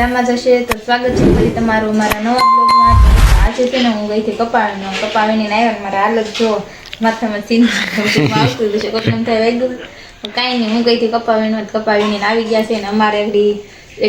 મજામાં જશે. તો સ્વાગત છે ફરી તમારું મારા નવા બ્લોગમાં. આજે છે ને હું ગઈ હતી કપાવીને કપાવીને આવ્યા મારા હાલત જો માથામાં ચિંતા આવતું હશે કોઈક થાય વાગ્યું. કાંઈ નહીં, હું ગઈ હતી કપાવીને કપાવીને આવી ગયા છે ને અમારે આગળ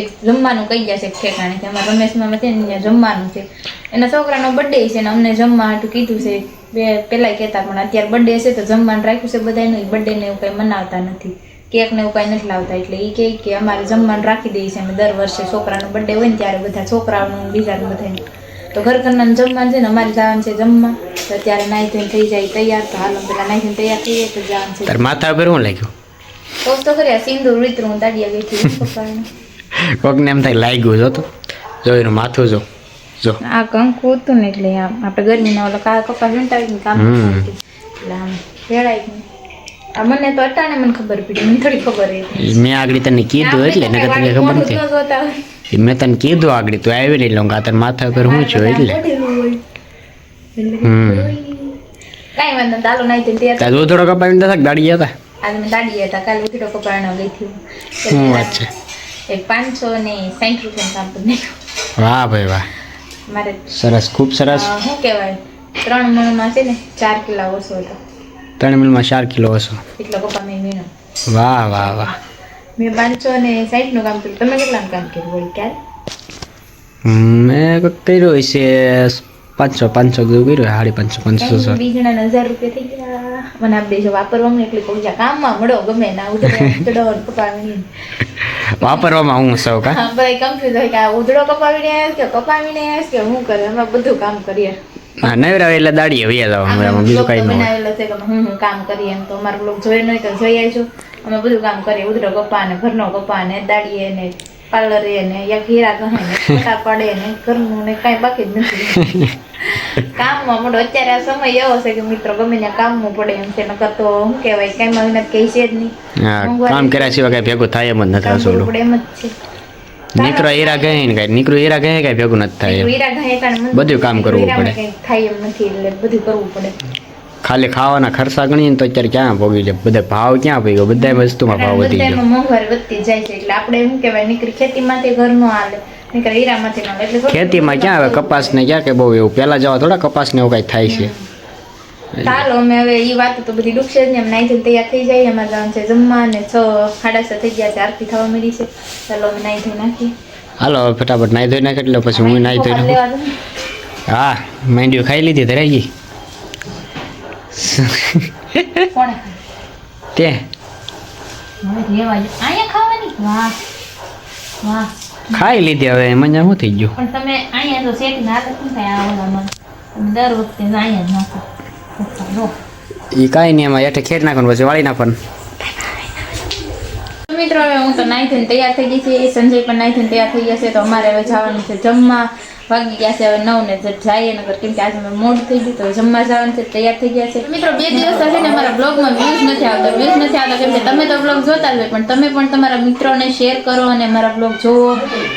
એક જમવાનું કહી ગયા છે ઠેકાણે કે અમારા રમેશમાં છે ને જમવાનું છે. એના છોકરાનો બર્થડે છે ને અમને જમવા હાટું કીધું છે. બે પહેલાં કહેતા પણ અત્યારે બર્થડે છે તો જમવાનું રાખ્યું છે બધાનું બર્થડેને એવું કંઈ મનાવતા નથી. કેક ને એવું કાંઈ નથી લાવતા. એટલે એ કહે કે અમારે જમવાનું રાખી દઈએ છીએ અમે દર વર્ષે છોકરાનો બર્થડે હોય ને ત્યારે બધા છોકરાઓનું બીજાનું બધાનું. તો ઘર ઘરનાનું જમવાનું છે ને અમારે જવાનું છે જમવા. તો ત્યારે નાહી ધોઈને થઈ જાય તૈયાર. તો હાલ પેલા નાહી ધોઈને તૈયાર થઈ જાય તો જવાનું છે. માથા પર શું લાગ્યું? તો તો કર્યા સિંદૂર વિતરું દાડિયા બેઠી પપ્પાને. કોકને એમ થાય લાગ્યું જો તો. જો એનું માથું જો. જો. આ કંકુ હતું ને એટલે આમ. આપણે ગરમીના ઓલો કપા વીંટાવીને કામ એટલે આમ ગયું આ મને તો અટાણે મને ખબર પડી મને થોડી ખબર હતી. મેં આગળ તને કીધું એટલે નકર તને ખબર નથી. મેં તને કીધું આગળ તું આવી નહીં એટલે તને માથા પર હું છું એટલે. હમ. કાંઈ વાંધો નહીં, ચાલો નાઈ ધોઈને તૈયાર તાર દૂધડો કપાવીને હતા ગાડી હતા. આજે મેં દાડી હતા કાલે ઉઠી કપાળનો ગઈ થી હું વાત છે એક પાંચસો ને સાઠ રૂપિયાનું કામ કરી વાહ ભાઈ વાહ. મારે સરસ ખૂબ સરસ. શું કહેવાય? ત્રણ મણમાં છે ને ચાર કિલા ઓછો હતો. ત્રણ મિલમાં ચાર કિલો હશો. વાહ વાહ વાહ. મેં પાંચસો ને સાઠનું કામ કર્યું. તમે કેટલાનું કામ કર્યું ક્યારે? મેં કર્યું હશે પાંચસો પાંચસો જેવું કર્યું સાડી પાંચસો પાંચસો સો બીજના હજાર રૂપિયા થઈ ગયા. મને આપ દેજો વાપરવામાં એટલી પૈસા કામમાં મળો ગમે ના ઉધડો કપાવીને. વાપરવામાં હું સૌ કા? હા બધા કન્ફ્યુઝ હોય કે આ ઉધડો કપાવીને આવ્યા કે કપાવીને આવ્યા કે હું કરે? અમે બધું કામ કરીએ. હા નવરા એટલે દાડીએ વૈયા જાવ અમે બીજું કઈ તો ન બનાવેલો છે કે હું હું કામ કરીએ એમ તો. અમારો બ્લોગ જોઈ નહીં તો જોઈ આવજો. અમે બધું કામ કરીએ ઉધડો ગપ્પા ને ઘરનો ગપ્પા ને દાડીએ ને પાર્લરે ને યા હીરા ગહે ને ફોટા પડે ને ઘરનું ને કાંઈ બાકી જ નથી. કામમાં મોડો અત્યારે આ સમય એવો છે કે મિત્રો ગમે ત્યાં કામમાં પડે એમ છે નકર તો શું કહેવાય કાંઈ મહેનત કહી છે જ નહીં. કામ કર્યા સિવાય કઈ ભેગું થાય એમ જ નથી કામ પડે એમ જ છે. નીકળો હીરા ગહે ને કઈ. નીકળો હીરા ગહે કઈ ભેગું નથી થાય બધું કામ કરવું પડે. થાય એમ નથી એટલે બધું કરવું પડે. ખાલી ખાવાના ખર્ચા ગણીએ તો અત્યારે ક્યાં ભોગી જાય? બધા ભાવ ક્યાં પડી ગયો બધા વસ્તુમાં ભાવ વધી ગયો. મોંઘવારી વધતી જાય છે એટલે આપણે એમ કહેવાય નીકળી ખેતીમાંથી ઘરનો હાલે નીકળે હીરામાંથી હાલે. એટલે ખેતીમાં ક્યાં આવે? કપાસને ક્યાં કે બહુ એવું? પહેલાં જવા થોડા કપાસ ને એવું કાંઈ થાય છે. ચાલો અમે હવે એ વાત તો બધી ડૂબશે જ ને એમ નાઈ જઈને તૈયાર થઈ જાય. અમારે જવાનું છે જમવા ને છ સાડા છ થઈ ગયા છે આરતી થવા મળી છે. ચાલો અમે નાઈ ધોઈ નાખીએ. હાલો હવે ફટાફટ નાઈ ધોઈ નાખી એટલે પછી હું નાઈ ધોઈ નાખું. હા માંડ્યું ખાઈ લીધી ધરાઈ ગઈ. તે. ખાઈ લીધી હવે એમાં શું થઈ ગયું? પણ તમે અહીંયા તો શેઠ ના થાય દર વખતે અહીંયા જ નાખો. એ કાંઈ નહીં, એમાં હેઠે ખેડ નાખવાનું, પછી વાળી નાખવાનું. મિત્રો, હવે હું તો નાઈ થઈને તૈયાર થઈ ગઈ છે. સંજય પણ નાઈ થઈને તૈયાર થઈ ગયા છે. તો અમારે હવે જવાનું છે જમવા. વાગી ગયા છે હવે નવ ને જઈએ નગર કેમ કે આજે અમે મોડું થઈ ગયું તો જમવા જવાનું છે. તૈયાર થઈ ગયા છે. મિત્રો, બે દિવસ છે ને અમારા બ્લોગમાં વ્યૂઝ નથી આવતો. વ્યૂઝ નથી આવતો કેમ કે તમે તો બ્લોગ જોતા જ હોય, પણ તમે પણ તમારા મિત્રોને શેર કરો અને મારા બ્લોગ જોવો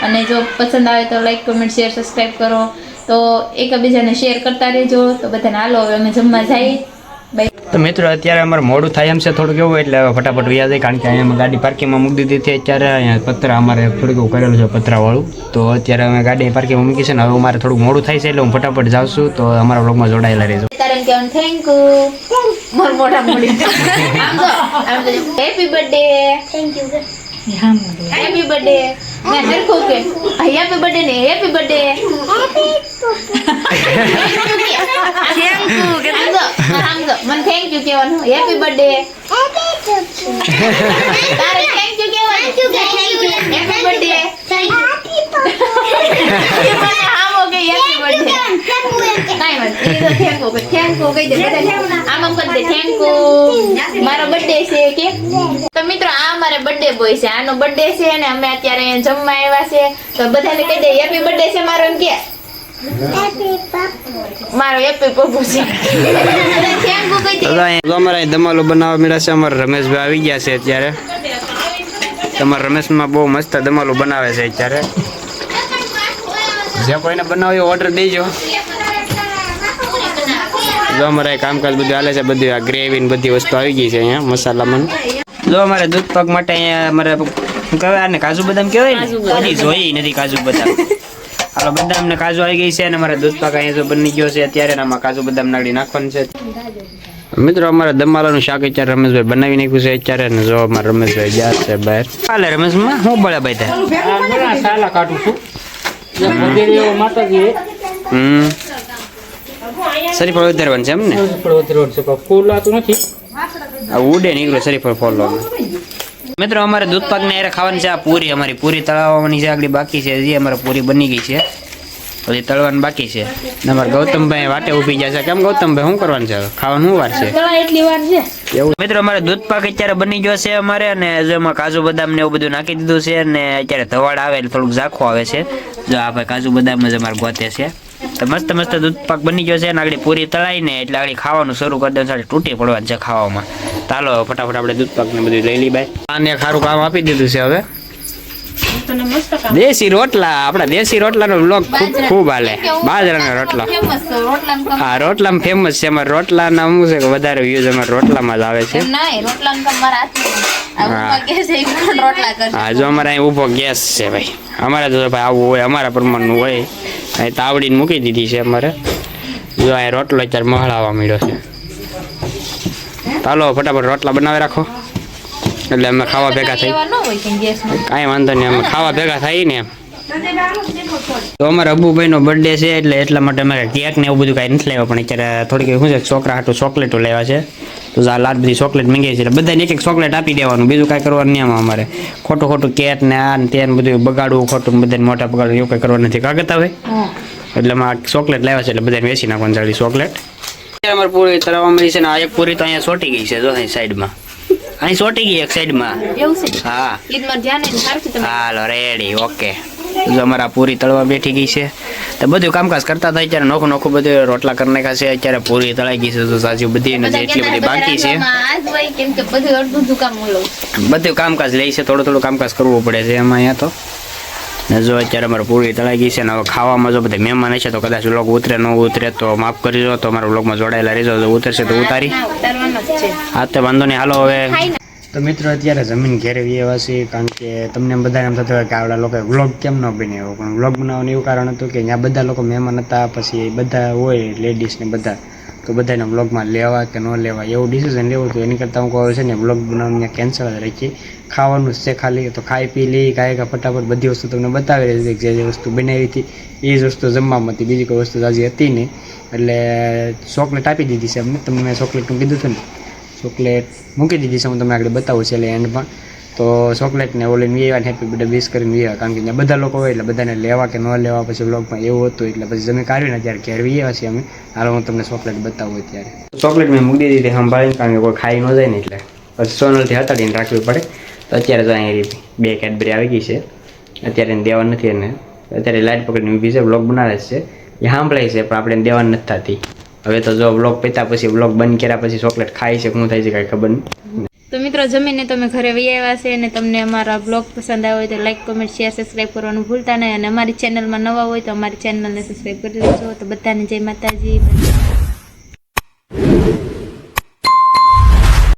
અને જો પસંદ આવે તો લાઈક કમેન્ટ શેર સબસ્ક્રાઈબ કરો. તો એકબીજાને શેર કરતા રહેજો. તો બધાને હાલો હવે અમે જમવા જઈએ. તો મિત્રો અત્યારે અમારે મોડું થાય એમ છે થોડુંક એવું એટલે હવે ફટાફટ વ્યા જાય કારણ કે અહીંયા અમે ગાડી પાર્કિંગમાં મૂકી દીધી હતી અત્યારે. અહીંયા પતરા અમારે થોડુંક એવું કરેલું છે પતરાવાળું. તો અત્યારે અમે ગાડી પાર્કિંગમાં મૂકી છે ને હવે અમારે થોડુંક મોડું થાય છે એટલે હું ફટાફટ જાઉં છું. તો અમારા બ્લોગમાં જોડાયેલા રહેજો. થેન્ક યુ મોર મોઢા મોડી. આમ આમ happy birthday thank you happy birthday મેં હરખું કે હેપી બર્થડે ને હેપી બર્થડે થેન્ક યુ કે આમ જો આમ જો મને થેન્ક યુ કહેવાનું હેપી બર્થડે તારે થેન્ક યુ કહેવાનું હેપી બર્થડે મને આમ કે હેપી બર્થડે કાંઈ વાત નહીં. કે you કહી દે બધાને. આમ આમ કરી દે you. મારો બર્થડે છે કે? તો મિત્રો આ મારે બર્થડે બોય છે. આનો બર્થડે છે અને અમે અત્યારે જમવા આવ્યા છે. તો બધાને કહી દે હેપી બર્થડે છે મારો એમ કે. મારો હેપી પપ્પુ છે. થેન્ક યુ કહી દે. અહીંયા તો અમારે અહીં ધમાલો બનાવવા મળ્યા છે. અમારા રમેશભાઈ આવી ગયા છે અત્યારે. તમારા રમેશમાં બહુ મસ્ત ધમાલો બનાવે છે અત્યારે. જે કોઈને બનાવ્યો ઓર્ડર દેજો. જો અમારે કામકાજ બધું હાલે છે બધી આ ગ્રેવી ને બધી વસ્તુ આવી ગઈ છે અહીંયા મસાલામાં. જો અમારે દૂધ પાક માટે અહીંયા અમારે કહેવાય આને કાજુ બદામ કહેવાય ને? હજી જોઈ નથી કાજુ બદામ. હાલો બદામ ને કાજુ આવી ગઈ છે અને અમારે દૂધ પાક અહીંયા જો બની ગયો છે અત્યારે આમાં કાજુ બદામ નાડી નાખવાનું છે. મિત્રો અમારે દમાલાનું શાક અત્યારે રમેશભાઈ બનાવી નાખ્યું છે અત્યારે ને જો અમારે રમેશભાઈ ગયા છે બહાર. હાલે રમેશમાં હું બળે ભાઈ ત્યાં? સાલા કાઢું છું. માતાજી હમ. શરીફળ ઉતારવાનું છે એમ ને? છે પણ ફૂલ આતું નથી. આ ઉડે નીકળ્યો શરીફળ ફોલો મિત્રો અમારે દૂધ પાક ને ખાવાની છે આ પૂરી અમારી પૂરી તળાવવાની છે આગળ બાકી છે હજી અમારે પૂરી બની ગઈ છે. પછી તળવાની બાકી છે. અમારે ગૌતમભાઈ વાટે ઊભી જાય છે. કેમ ગૌતમભાઈ શું કરવાનું છે? ખાવાનું શું વાર છે? વાર છે. એવું. મિત્રો અમારે દૂધ પાક અત્યારે બની ગયો છે અમારે અને જો એમાં કાજુ બદામ ને એવું બધું નાખી દીધું છે અને અત્યારે ધવાડ આવે એટલે થોડુંક ઝાખું આવે છે. જો આ ભાઈ કાજુ બદામ જ અમારે ગોતે છે. તો મસ્ત મસ્ત દૂધ પાક બની ગયો છે અને આગળ પૂરી તળાઈને એટલે આગળ ખાવાનું શરૂ કરી દઉં સાથે તૂટી પડવાનું છે ખાવામાં. ચાલો ફટાફટ આપણે દૂધ પાક ને બધું લઈ લી ભાઈ આને ખારું કામ આપી દીધું છે હવે. દેશી રોટલા આપણા દેશી રોટલાનો બ્લોગ ખૂબ ખૂબ હાલે. બાજરાના રોટલા. હા રોટલામાં ફેમસ છે. અમારા રોટલાના શું છે કે વધારે વ્યૂઝ અમારા રોટલામાં જ આવે છે. એમ ના રોટલાનું કામ મારા હાથમાં આ હા. ઊભા જો અમારે અહીં ઊભો ગેસ છે ભાઈ. અમારે તો ભાઈ આવું હોય અમારા પ્રમાણનું હોય. અહીં તાવડીને મૂકી દીધી છે અમારે. જો અહીં રોટલો અત્યારે મહળાવા મળ્યો છે. ચાલો ફટાફટ રોટલા બનાવી રાખો. એટલે અમે ખાવા ભેગા થઈ કાંઈ વાંધો નહીં અમે ખાવા ભેગા થઈ ને એમ તો અમારા અબુભાઈનો બર્થડે છે એટલે એટલા માટે અમારે કેક ને એવું બધું કાંઈ નથી લેવા પણ અત્યારે થોડીક શું છે છોકરા હાટું ચોકલેટો લેવા છે. તો આ લાટ બધી ચોકલેટ મંગાવી છે એટલે બધાને એક એક ચોકલેટ આપી દેવાનું. બીજું કાંઈ કરવાનું નહીં અમારે. ખોટું ખોટું કેક ને આ ને તે બધું બગાડવું ખોટું બધાને મોટા બગાડવું એવું કંઈ કરવાનું નથી. કાગત આવે એટલે અમારે ચોકલેટ લેવા છે એટલે બધાને વેચી નાખવાની જાડી ચોકલેટ અમારે પૂરી તરવા મળી છે ને આ એક પૂરી તો અહીંયા સોટી ગઈ છે જો અહીં સાઈડમાં અહીં ચોટી ગઈ એક સાઈડમાં હા. ઈદ માર ધ્યાન નહીં સારું છે તમે? હાલો રેડી ઓકે જો અમારા પૂરી તળવા બેઠી ગઈ છે. તો બધું કામકાજ કરતા થાય અત્યારે નોખું નોખું બધું રોટલા કરી નાખ્યા છે અત્યારે પૂરી તળાઈ ગઈ છે તો સાચી બધી ને એટલી બધી બાકી છે. બધું કામકાજ લે છે થોડું થોડું કામકાજ કરવું પડે છે એમાં અહીંયા તો. જો અત્યારે અમારે પૂરી તળાઈ ગઈ છે ને હવે ખાવામાં જો બધા મહેમાન છે તો કદાચ વ્લોગ ઉતરે ન ઉતરે તો માફ કરી દો તો અમારા વ્લોગમાં જોડાયેલા રહેજો જો ઉતરશે તો ઉતારી. હા તો વાંધો નહીં હાલો હવે. તો મિત્રો, અત્યારે જમીન ઘેરે એવા છે, કારણ કે તમને બધાને એમ થતું હોય કે આવડા લોકો વ્લોગ કેમ ન બનાવ્યો પણ વ્લોગ બનાવવાનું એવું કારણ હતું કે ત્યાં બધા લોકો મહેમાન હતા, પછી બધા હોય લેડીઝ ને બધા, તો બધાને વ્લોગમાં લેવા કે ન લેવા એવું ડિસિઝન લેવું હતું. એની કરતાં હું કહું છે ને વ્લોગ બનાવવાનું કેન્સલ જ રાખી ખાવાનું છે ખાલી, તો ખાઈ પી લઈ કાંઈ કાંઈ ફટાફટ બધી વસ્તુ તમને બતાવી રહી હતી જે જે વસ્તુ બનાવી હતી, એ જ વસ્તુ જમવામાં હતી. બીજી કોઈ વસ્તુ હજી હતી નહીં. એટલે ચોકલેટ આપી દીધી છે અમને. તમને મેં ચોકલેટનું કીધું હતું ને. ચોકલેટ મૂકી દીધી છે, હું તમને આગળ બતાવું છે એટલે પણ તો ચોકલેટને ઓલીને વેવા હેપી બર્થડે વિશ કરીને વેવા કારણ કે બધા લોકો હોય એટલે બધાને લેવા કે ન લેવા પછી બ્લોગમાં એવું હતું, એટલે પછી જમી કાઢીને ત્યારે ઘેર વેવા છીએ અમે. હાલ, હું તમને ચોકલેટ બતાવું અત્યારે. ચોકલેટ મેં મૂકી દીધી સંભાળીને, કારણ કે કોઈ ખાઈ ન જાય ને એટલે. પછી સોનલથી હટાડીને રાખવી પડે. તો અત્યારે તો અહીં બે કેડબરી આવી ગઈ છે. અત્યારે એને દેવા નથી એને. અત્યારે લાઇટ પકડીને ઊભી છે બ્લોગ બનાવે છે. એ સાંભળાય છે, પણ આપણે દેવા નથી થતી. હવે તો જો બ્લોગ પીતા પછી બ્લોગ બંધ કર્યા પછી ચોકલેટ ખાઈ છે, શું થાય છે કાંઈ ખબર નહીં. તો મિત્રો જમીને તમે ઘરે વહી આવ્યા છે અને તમને અમારા બ્લોગ પસંદ આવ્યો હોય તો લાઈક કોમેન્ટ શેર સબસ્ક્રાઈબ કરવાનું ભૂલતા નહીં. અને અમારી ચેનલમાં નવા હોય તો અમારી ચેનલને સબસ્ક્રાઈબ કરી દેજો તો બધાને જય માતાજી.